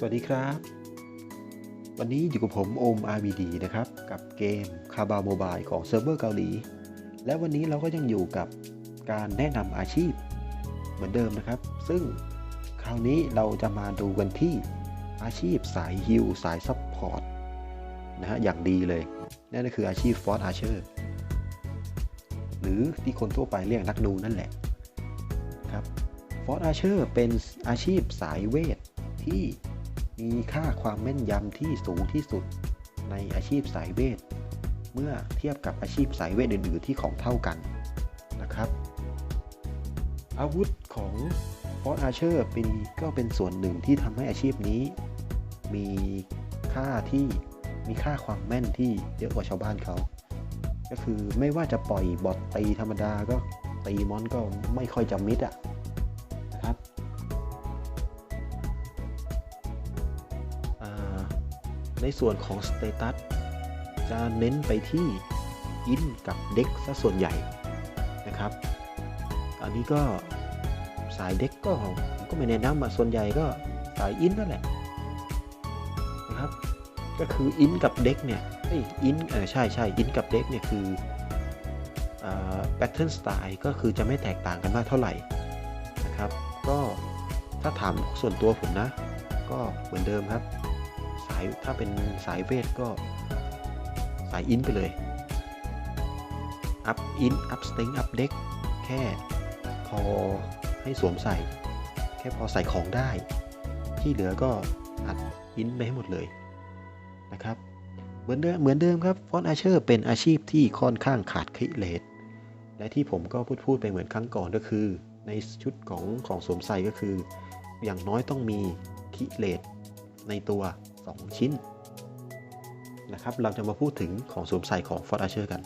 สวัสดีครับ วันนี้อยู่กับผมโอม RVD นะครับ กับเกมคาบาโมบายของเซิร์ฟเวอร์เกาหลี และวันนี้เราก็ยังอยู่กับการแนะนำอาชีพเหมือนเดิมนะครับ ซึ่งคราวนี้เราจะมาดูกันที่อาชีพสายฮิลสายซัพพอร์ตนะฮะอย่างดีเลยนั่นก็คืออาชีพฟอร์ a อาเชอร์หรือที่คนทั่วไปเรียกนักดูนั่นแหละครับฟอร์ a อาเชอร์เป็นอาชีพสายเวทที่ มีค่าความแม่นยำที่สูงที่สุดในอาชีพสายเวท เมื่อเทียบกับอาชีพสายเวทอื่นๆที่ของเท่ากันนะครับ อาวุธของฟอร์ a อาเชอร์เป็นก็เป็นส่วนหนึ่งที่ทำให้อาชีพนี้ มีค่าที่มีค่าความแม่นที่เยอะกว่าชาวบ้านเขา ก็คือไม่ว่าจะปล่อยบอทตีธรรมดาก็ตีมอนก็ไม่ค่อยจะมิดอะนะ ในส่วนของสเตตัสจะเน้นไปที่อินกับเด็กซะส่วนใหญ่นะครับ อันนี้ก็สายเด็กก็ก็ไม่แนะนำมาส่วนใหญ่ก็สายอินนั่นแหละนะครับ ก็คืออินกับเด็กเนี่ยเอ้ยอินเออใช่ใช่อินกับเด็กเนี่ยคือแพทเทิร์นสไตล์ก็คือจะไม่แตกต่างกันมากเท่าไหร่นะครับ ก็ถ้าถามส่วนตัวผมนะ ก็เหมือนเดิมครับ สายถ้าเป็นสายเวทก็สายอินไปเลย อัพอินอัพสติงอัพเด็กแค่พอให้สวมใส่ แค่พอใส่ของได้ ที่เหลือก็อัดอินไปให้หมดเลยนะครับ เหมือนเดิมเหมือนเดิมครับฟอนอาเชอร์เป็นอาชีพที่ค่อนข้างขาดคิเลตและที่ผมก็พูดพูดไปเหมือนครั้งก่อนก็คือ ในชุดของของสวมใส่ก็คือ อย่างน้อยต้องมีคิเลตในตัว 2 ชิ้นนะครับเราจะมาพูดถึงของสวมใส่ของฟอร์อาเชอร์กัน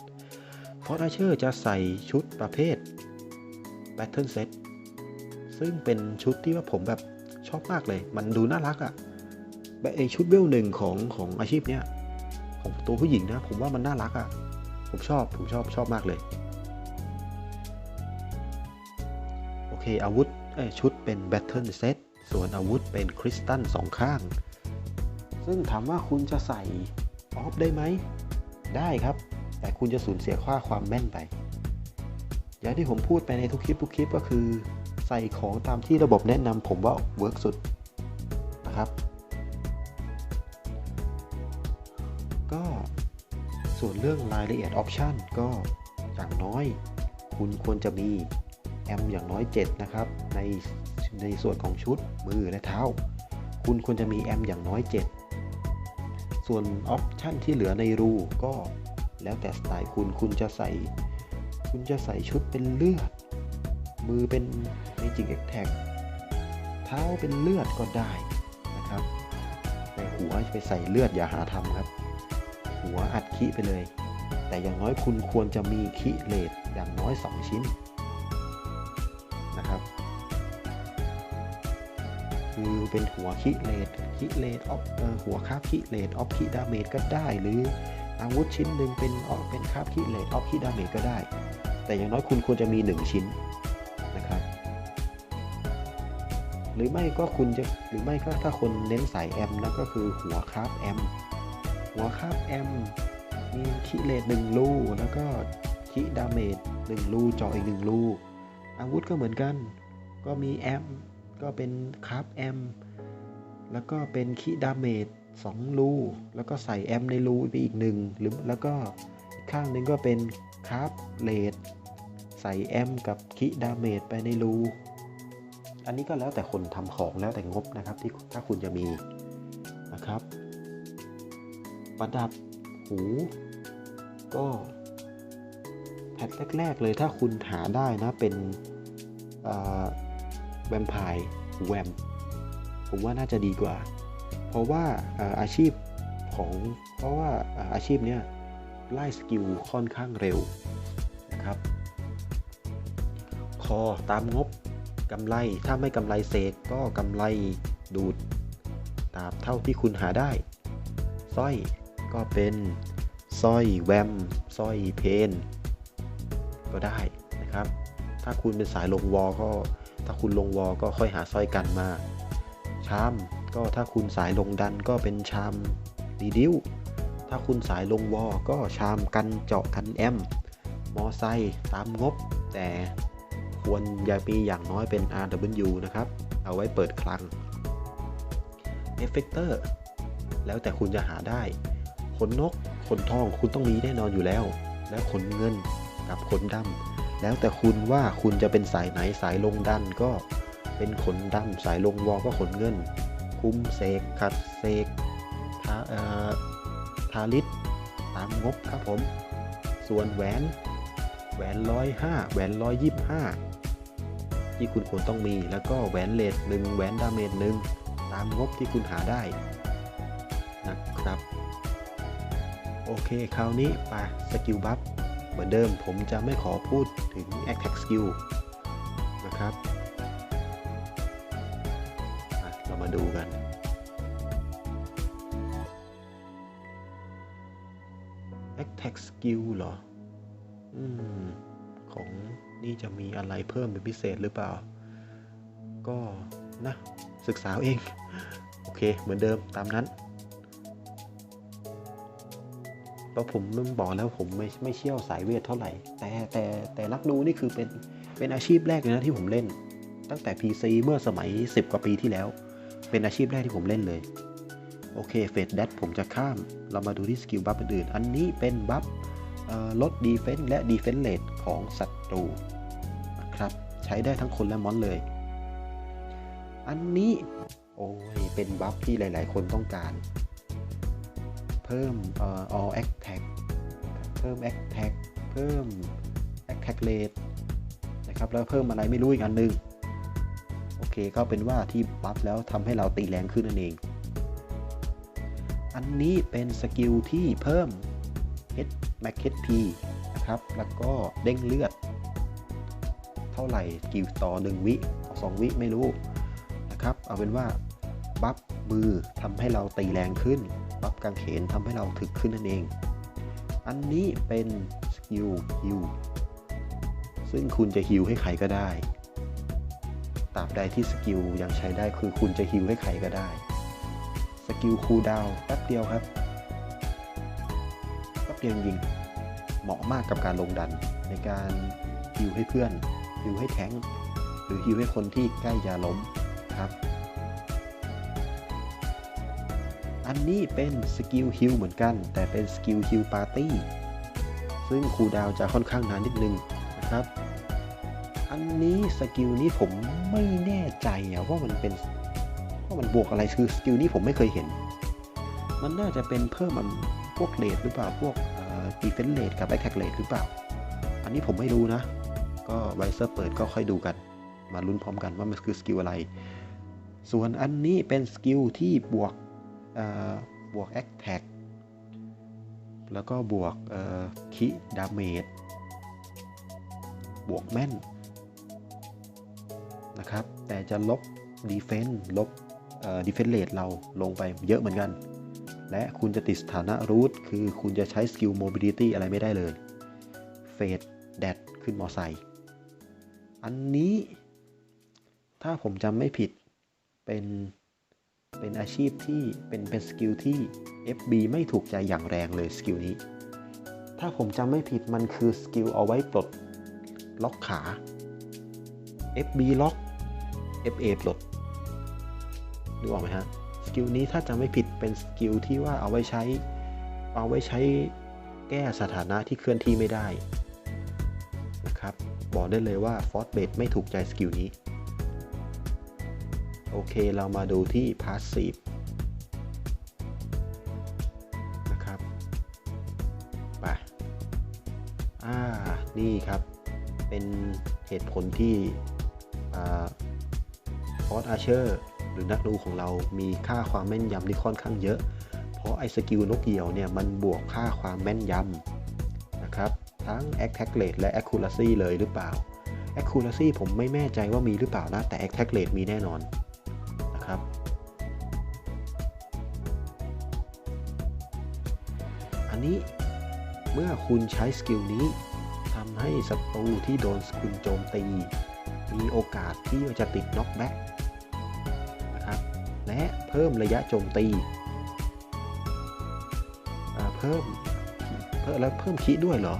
ฟอร์อาเชอร์จะใส่ชุดประเภท Battle Set ซึ่งเป็นชุดที่ว่าผมแบบชอบมากเลย มันดูน่ารักอะ่ะไอชุดเวลหนึ่งของของอาชีพเนี้ยของตัวผู้หญิงนะ ผมว่ามันน่ารักอะ่ะผมชอบผมชอบชอบมากเลย โอเคอาวุธชุดเป็น Battle Set ส่วนอาวุธเป็นคริสตัลสองข้าง ซึ่งถามว่าคุณจะใส่ออฟได้ไหม ได้ครับ แต่คุณจะสูญเสียค่าความแม่นไป อย่างที่ผมพูดไปในทุกคลิปทุกคลิปก็คือ ใส่ของตามที่ระบบแนะนำผมว่าเวิร์กสุดนะครับ ก็ส่วนเรื่องรายละเอียดออปชันก็อย่างน้อย คุณควรจะมีแอมอย่างน้อย 7 นะครับ ในในส่วนของชุดมือและเท้า คุณควรจะมีแอมอย่างน้อย 7 ส่วนออปชันที่เหลือในรูก็แล้วแต่สไตล์คุณคุณจะใส่ คุณจะใส่ชุดเป็นเลือด มือเป็นเมจิกแอคแท็กเท้าเป็นเลือดก็ได้นะครับแต่หัวไปใส่เลือดอย่าหาทำครับ หัวอัดขี้ไปเลย แต่อย่างน้อยคุณควรจะมีขี้เลดอย่างน้อย 2 ชิ้น เป็นหัวขีเลดขีเลดออฟหัวคาบขีเลดออฟขี้ดาเมจก็ได้ หรืออาวุธชิ้นหนึ่งเป็นออฟเป็นคาบขีเลดออฟขี้ดาเมจก็ได้ แต่อย่างน้อยคุณควรจะมี 1 ชิ้นนะครับ หรือไม่ก็คุณจะหรือไม่ก็ถ้าคนเน้นสายแอมแล้วก็คือหัวคาบแอมหัวคาบแอมมีคิเลตหนึ่งลูแล้วก็คิดาเมจหนึ่งลูเจาะอีกหนึ่งลูอาวุธก็เหมือนกัน ก็มีแอม ก็เป็นคาบแอมแล้วก็เป็นคิดาเมจสองลูแล้วก็ใส่แอมในลูไปอีกหนึ่งหรือแล้วก็อีกข้างหนึ่งก็เป็นคาบเลดใส่แอมกับคิดาเมจไปในรูอันนี้ก็แล้วแต่คนทำของแล้วแต่งบนะครับที่ถ้าคุณจะมีนะครับ ประดับหูก็แพทแรก ๆ เลยถ้าคุณหาได้นะเป็น แวมไพร์แวมผมว่าน่าจะดีกว่า เพราะว่าอาชีพของเพราะว่าอาชีพเนี้ยไล่สกิลค่อนข้างเร็วนะครับ คอตามงบกำไรถ้าไม่กำไรเสกก็กำไรดูด ตามเท่าที่คุณหาได้สร้อยก็เป็นสร้อยแวมสร้อยเพนก็ได้นะครับ ถ้าคุณเป็นสายลงวอลก็ ถ้าคุณลงวอลก็ค่อยหาสร้อยกันมา ชามก็ถ้าคุณสายลงดันก็เป็นชามดีดิวถ้าคุณสายลงวอก็ชามกันเจาะกันแอม มอไซค์ตามงบ แต่ควรอย่าปีอย่างน้อยเป็น RW นะครับ เอาไว้เปิดคลัง เอฟเฟกเตอร์ แล้วแต่คุณจะหาได้ ขนนก ขนทองคุณต้องมีแน่นอนอยู่แล้ว แล้วขนเงินกับขนดำ แล้วแต่คุณว่าคุณจะเป็นสายไหนสายลงดันก็เป็นขนดำสายลงวอก็ขนเงิน คุมเสกขัดเสกทาเอ่อทาลิตตามงบครับผม ส่วนแหวนแหวนร้อยห้าแหวนร้อยยี่ห้าที่คุณควรต้องมีแล้วก็แหวนเลทหนึ่งแหวนดาเมจหนึ่งตามงบที่คุณหาได้นะครับ โอเคคราวนี้ไปสกิลบัฟ เหมือนเดิมผมจะไม่ขอพูดถึง Attack Skill นะครับเรามาดูกัน Attack Skill เหรออของนี่จะมีอะไรเพิ่มเป็นพิเศษหรือเปล่า ก็นะศึกษาเอง โอเค เหมือนเดิมตามนั้น เพราะผมบอกแล้วผมไม่ไม่เชี่ยวสายเวทเท่าไหร่ แต่แต่แต่นักดูนี่คือเป็นเป็นอาชีพแรกเลยนะที่ผมเล่น ตั้งแต่ PC เมื่อสมัย 10 กว่าปีที่แล้ว เป็นอาชีพแรกที่ผมเล่นเลย โอเคเฟดแดดผมจะข้าม เรามาดูที่สกิลบัฟอื่น อันนี้เป็นบัฟลดดีเฟนส์และดีเฟนส์เลทของศัตรูนะครับใช้ได้ทั้งคนและมอนเลย อันนี้โอ้ยเป็นบัฟที่หลาย ๆ คนต้องการ เพิ่ม all attack เพิ่ม attack เพิ่ม attack rate นะครับแล้วเพิ่มอะไรไม่รู้อีกอันนึงโอเคก็เป็นว่าที่บัฟแล้วทำให้เราตีแรงขึ้นนั่นเอง อันนี้เป็นสกิลที่เพิ่ม H Max HP นะครับ แล้วก็เด้งเลือด เท่าไหร่กี่ต่อ 1 วิต่อ2วิไม่รู้นะครับ เอาเป็นว่าบัฟมือทำให้เราตีแรงขึ้น บัฟกางเขนทำให้เราถึกขึ้นนั่นเอง อันนี้เป็นสกิลฮิวซึ่งคุณจะฮิวให้ใครก็ได้ตราบใดที่สกิลยังใช้ได้คือคุณจะฮิวให้ใครก็ได้ สกิลคูลดาวน์แป๊บเดียวครับแป๊บเดียวจริงเหมาะมากกับการลงดันในการฮิวให้เพื่อนฮิวให้แทงหรือฮิวให้คนที่ใกล้จะล้มครับ อันนี้เป็นสกิลฮิลเหมือนกัน แต่เป็นสกิลฮิลปาร์ตี้ซึ่งคูดาวจะค่อนข้างนานนิดนึงนะครับ อันนี้สกิลนี้ผมไม่แน่ใจอะว่ามันเป็นว่ามันบวกอะไรคือสกิลนี้ผมไม่เคยเห็น มันน่าจะเป็นเพิ่มมันพวกเลดหรือเปล่าพวกดีเฟนเลดกับแอคแท็กเลดหรือเปล่า อันนี้ผมไม่รู้นะ ก็ไวเซอร์เปิดก็ค่อยดูกัน มาลุ้นพร้อมกันว่ามันคือสกิลอะไร ส่วนอันนี้เป็นสกิลที่บวก บวกแอคแท็กแล้วก็บวกคิดาเมจบวกแม่นนะครับ แต่จะลบดีเฟน s ์ลบดีเฟน s ์เลทเราลงไปเยอะเหมือนกัน และคุณจะติดสถานะรูทคือคุณจะใช้สกิลโมบิลิตี้อะไรไม่ได้เลยเฟดแดดขึ้นมอไซค์อันนี้ถ้าผมจำไม่ผิดเป็น เป็นอาชีพที่เป็นเป็นสกิลที่ FB ไม่ถูกใจอย่างแรงเลยสกิลนี้ ถ้าผมจำไม่ผิดมันคือสกิลเอาไว้ปลดล็อกขา FB ล็อก FA ปลดดูออกไหมฮะสกิลนี้ถ้าจำไม่ผิดเป็นสกิลที่ว่าเอาไว้ใช้ เอาไว้ใช้แก้สถานะที่เคลื่อนที่ไม่ได้นะครับบอกได้เลยว่าฟอร์ b เบดไม่ถูกใจสกิลนี้ โอเคเรามาดูที่ Passive นะครับไปอ่านี่ครับ เป็นเหตุผลที่ฟอร์อาเชอร์หรือนักดูของเรามีค่าความแม่นยำที่ค่อนข้างเยอะ เพราะไอ้สกิลนกเหยี่ยวเนี่ย มันบวกค่าความแม่นยำนะครับ ทั้ง Attack Rate และ Accuracy เลยหรือเปล่า Accuracy ผมไม่แน่ใจว่ามีหรือเปล่านะ แต่ Attack Rate มีแน่นอน ครับ อันนี้เมื่อคุณใช้สกิลนี้ทำให้ศัตรูที่โดนคุณโจมตี มีโอกาสที่จะติดน็อกแบ็กนะครับ และเพิ่มระยะโจมตีเพิ่มเพิ่มแล้วเพิ่มคีด้วยเหรอ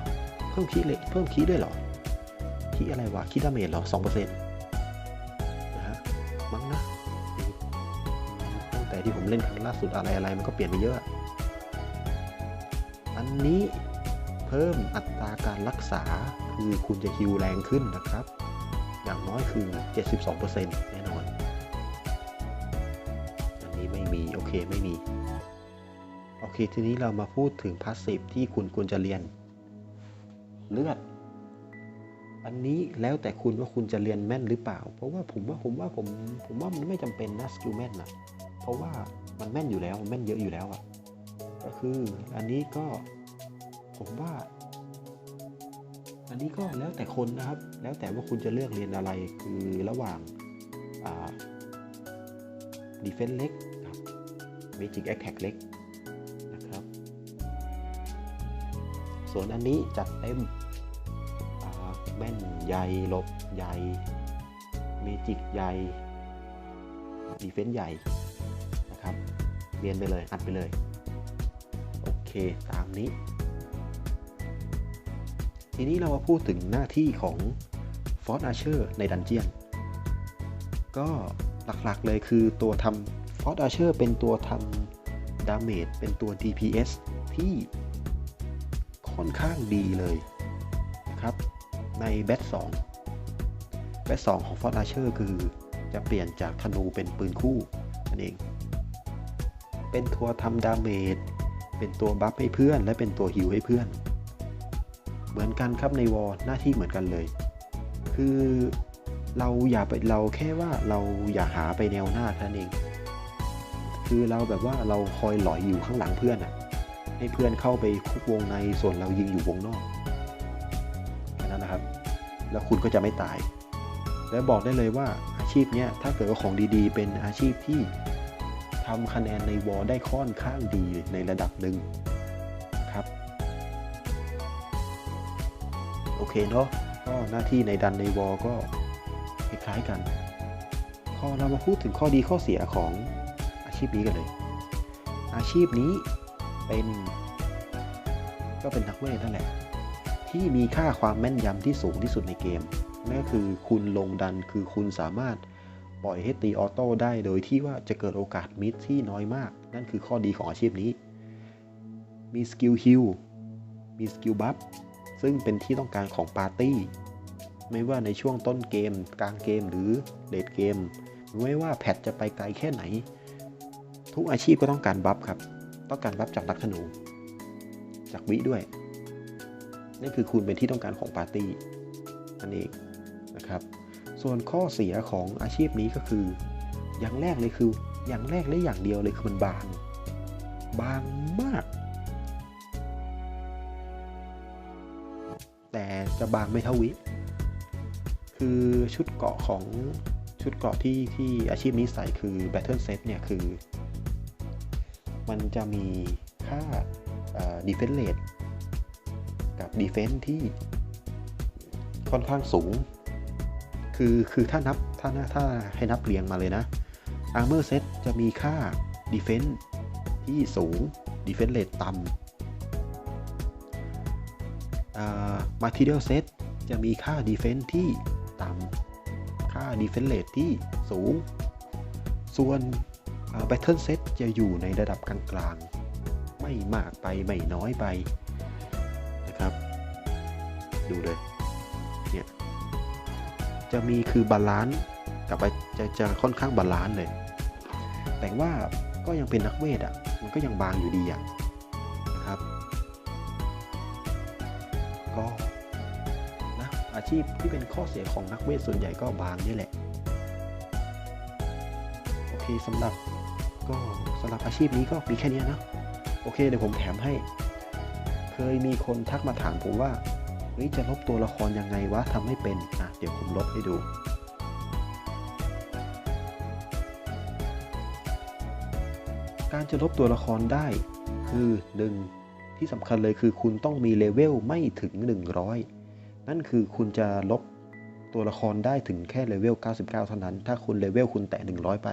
เพิ่มคีเลยเพิ่มคีด้วยเหรอคีอะไรวะคีดาเมจเหรอสองเปอร์เซ็นต์นะฮะมั้งนะ ที่ผมเล่นครั้งล่าสุดอะไรอะไรมันก็เปลี่ยนไปเยอะ อันนี้เพิ่มอัตราการรักษาคือคุณจะฮิวแรงขึ้นนะครับ อย่างน้อยคือ 72%แน่นอน อันนี้ไม่มี โอเคไม่มี โอเค ทีนี้เรามาพูดถึงพาสซีฟที่คุณควรจะเรียน เลือดอันนี้แล้วแต่คุณว่าคุณจะเรียนแม่นหรือเปล่า เพราะว่าผมว่าผมว่าผมผมว่ามันไม่จำเป็นนะสกิลแม่นนะ เพราะว่ามันแม่นอยู่แล้วมันแม่นเยอะอยู่แล้วอะก็คืออันนี้ก็ผมว่า อันนี้ก็แล้วแต่คนนะครับ แล้วแต่ว่าคุณจะเลือกเรียนอะไรคือระหว่างดีเฟน s ์เล็กกับเมจิกแอคแท็กเล็กนะครับ ส่วนอันนี้จัดเต็มแม่นใหญ่ลบใหญ่เมจิกใหญ่ดีเฟน s ์ใหญ่ ครับ เรียนไปเลย อัดไปเลย โอเค ตามนี้ ทีนี้เรามาพูดถึงหน้าที่ของฟอร์ a อาเชอร์ในดันเจียน ก็หลักๆเลยคือตัวทำฟอร์ a อาเชอร์เป็นตัวทำดาเมจเป็นตัว DPS ที่ค่อนข้างดีเลยนะครับในแบท2แบท2ของฟอร์ a อาเชอร์คือจะเปลี่ยนจากธนูเป็นปืนคู่นั่นเอง เป็นตัวทำดาเมจ เป็นตัวบัฟให้เพื่อน และเป็นตัวฮิวให้เพื่อน เหมือนกันครับในวอลหน้าที่เหมือนกันเลย คือเราอย่าไปเราแค่ว่าเราอย่าหาไปแนวหน้าแค่นั้นเอง คือเราแบบว่าเราคอยหลอยอยู่ข้างหลังเพื่อนอะ่ะให้เพื่อนเข้าไปคุกวงในส่วนเรายิงอยู่วงนอกแค่นั้นนะครับ แล้วคุณก็จะไม่ตาย และบอกได้เลยว่าอาชีพเนี้ยถ้าเกิดว่าของดีๆ เป็นอาชีพที่ ทำคะแนนในวอลได้ค่อนข้างดีในระดับหนึ่งครับ โอเคเนาะก็หน้าที่ในดันในวอลก็คล้ายๆกัน พอเรามาพูดถึงข้อดีข้อเสียของอาชีพนี้กันเลย อาชีพนี้เป็น ก็เป็นนักเวทนั่นแหละ ที่มีค่าความแม่นยำที่สูงที่สุดในเกมนั่นก็คือคุณลงดันคือคุณสามารถ ปล่อยให้ตีออโต้ได้โดยที่ว่าจะเกิดโอกาสมิสที่น้อยมาก นั่นคือข้อดีของอาชีพนี้ มีสกิลฮิลมีสกิลบัฟซึ่งเป็นที่ต้องการของปาร์ตี้ไม่ว่าในช่วงต้นเกม กลางเกมหรือเลดเกมไม่ว่าแพทจะไปไกลแค่ไหน ทุกอาชีพก็ต้องการบัฟครับ ต้องการบัฟจากนักธนู จากวิด้วยนั่นคือคุณเป็นที่ต้องการของปาร์ตี้นั่นเองนะครับ ส่วนข้อเสียของอาชีพนี้ก็คือ อย่างแรกเลยคือ อย่างแรกและอย่างเดียวเลยคือมันบาง บางมาก แต่จะบางไม่เท่าวิ คือชุดเกราะของชุดเกราะที่ที่อาชีพนี้ใส่คือ Battle Set เนี่ยคือ มันจะมีค่า Defense Rate กับ Defense ที่ค่อนข้างสูง คือคือถ้านับถ้าถ้าให้นับเรียงมาเลยนะ Armor Set จะมีค่า Defense ที่สูง Defense Rate ต่ำ Material Set จะมีค่า Defense ที่ต่ำ ค่า Defense Rate ที่สูง ส่วน Battle Set จะอยู่ในระดับกลางๆ ไม่มากไป ไม่น้อยไปนะครับ ดูเลยเนี่ย จะมีคือบาลานซ์กับจะจะค่อนข้างบาลานซ์เลย แต่ว่าก็ยังเป็นนักเวทอะ มันก็ยังบางอยู่ดีอะนะครับ ก็นะอาชีพที่เป็นข้อเสียของนักเวทส่วนใหญ่ก็บางนี่แหละ โอเคสำหรับก็สำหรับอาชีพนี้ก็มีแค่นี้นะ โอเค เดี๋ยวผมแถมให้ เคยมีคนทักมาถามผมว่าเฮ้ยจะลบตัวละครยังไงวะทำให้เป็นอะ ดี๋ยวผมลบให้ดูการจะลบตัวละครได้คือ 1. ที่สำคัญเลยคือคุณต้องมีเลเวลไม่ถึง 100 นั่นคือคุณจะลบตัวละครได้ถึงแค่เลเวล 99 เท่านั้น ถ้าคุณเลเวลคุณแตะ 100 ไป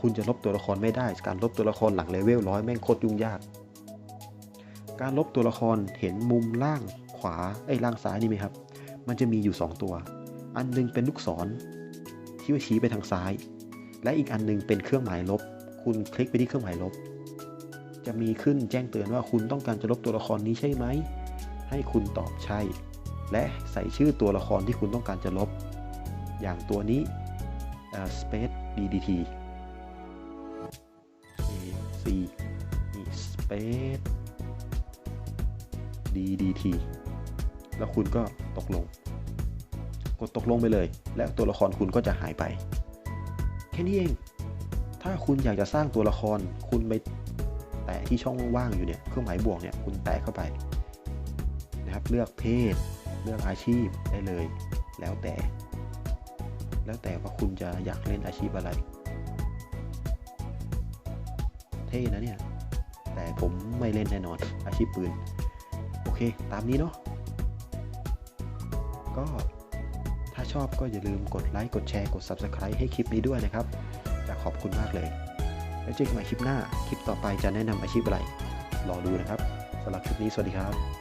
คุณจะลบตัวละครไม่ได้ การลบตัวละครหลังเลเวลร้อยแม่งโคตรยุ่งยาก การลบตัวละครเห็นมุมล่างขวาไอ้ล่างซ้ายนี่ไหมครับ มันจะมีอยู่ 2 ตัว อันหนึงเป็นลูกศรที่ชี้ไปทางซ้าย และอีกอันหนึงเป็นเครื่องหมายลบ คุณคลิกไปที่เครื่องหมายลบ จะมีขึ้นแจ้งเตือนว่าคุณต้องการจะลบตัวละครนี้ใช่ไหม ให้คุณตอบใช่ และใส่ชื่อตัวละครที่คุณต้องการจะลบ อย่างตัวนี้เอ่อ space ddt a c นี่ space ddt แล้วคุณก็ตกลง กดตกลงไปเลย แล้วตัวละครคุณก็จะหายไป แค่นี้เอง ถ้าคุณอยากจะสร้างตัวละคร คุณไปแตะที่ช่องว่างอยู่เนี่ยเครื่องหมายบวกเนี่ยคุณแตะเข้าไปนะครับเลือกเพศ เลือกอาชีพได้เลย แล้วแต่ แล้วแต่ว่าคุณจะอยากเล่นอาชีพอะไร เท่นะเนี่ย แต่ผมไม่เล่นแน่นอนอาชีพปืน โอเค ตามนี้เนาะก็ ชอบก็อย่าลืมกดไลค์ กดแชร์ กด Subscribe ให้คลิปนี้ด้วยนะครับจะขอบคุณมากเลย แล้วเจอกันใหม่คลิปหน้า คลิปต่อไปจะแนะนำอาชีพอะไรรอดูนะครับสำหรับคลิปนี้สวัสดีครับ